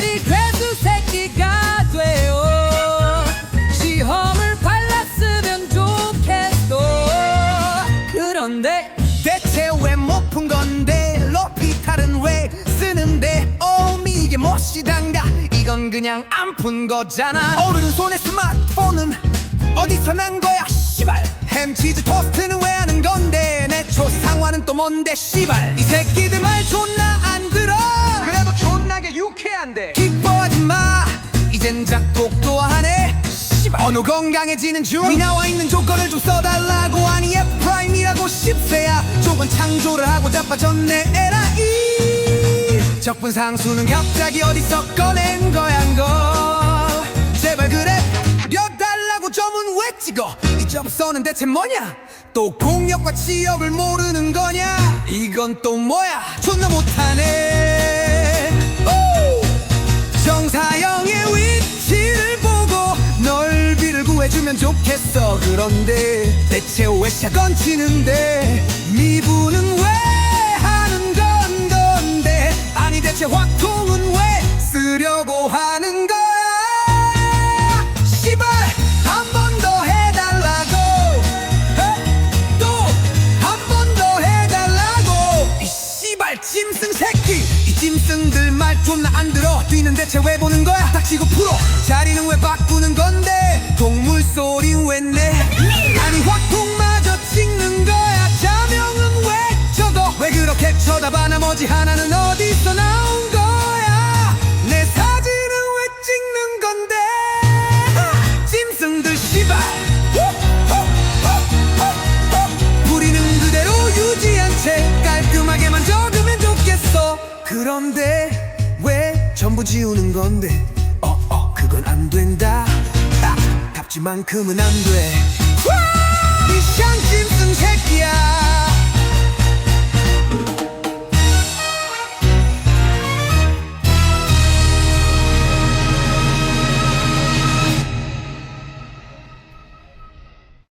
괴수 새끼가 돼요 시험을 발랐으면 좋겠어. 그런데 대체 왜 못 푼 건데? 로피탈은 왜 쓰는데? 오미 이게 무엇이단가? 이건 그냥 안 푼 거잖아. 어른은 손에 스마트폰은 어디서 난 거야? 씨발. 햄치즈 토스트는 왜 하는 건데? 내 초상화는 또 뭔데? 씨발. 이 새끼들 말 존나 존나게 유쾌한데 기뻐하지 마. 이젠 작곡도 하네 씨발. 어느 건강해지는 중. 나와 있는 조건을 좀 써달라고. 아니 프라임이라고 10세야. 조건 창조를 하고 자빠졌네 에라이. 적분 상수는 갑자기 어디서 꺼낸 거야 거. 제발 그래. 려달라고 점은 왜 찍어? 이 접선은 대체 뭐냐? 또 공력과 지역을 모르는 거냐? 이건 또 뭐야? 존나 못하네 구해주면 좋겠어. 그런데 대체 왜 샷건 치는데 미분은 왜 하는 건 건데? 아니 대체 확통은 왜 쓰려고 하는 거야? 씨발 한 번 더 해달라고. 또 한 번 더 해달라고. 이 씨발 짐승 새끼. 이 짐승들 말 존나 안 들어. 뒤는 대체 왜 보는 거야? 닥치고 풀어. 자리는 왜 바꾸는 건 나머지 하나는 어디서 나온 거야? 내 사진은 왜 찍는 건데? 짐승들 씨발. 부리는 그대로 유지한 채 깔끔하게만 적으면 좋겠어. 그런데 왜 전부 지우는 건데? 어어 그건 안 된다. 아, 답지만큼은 안돼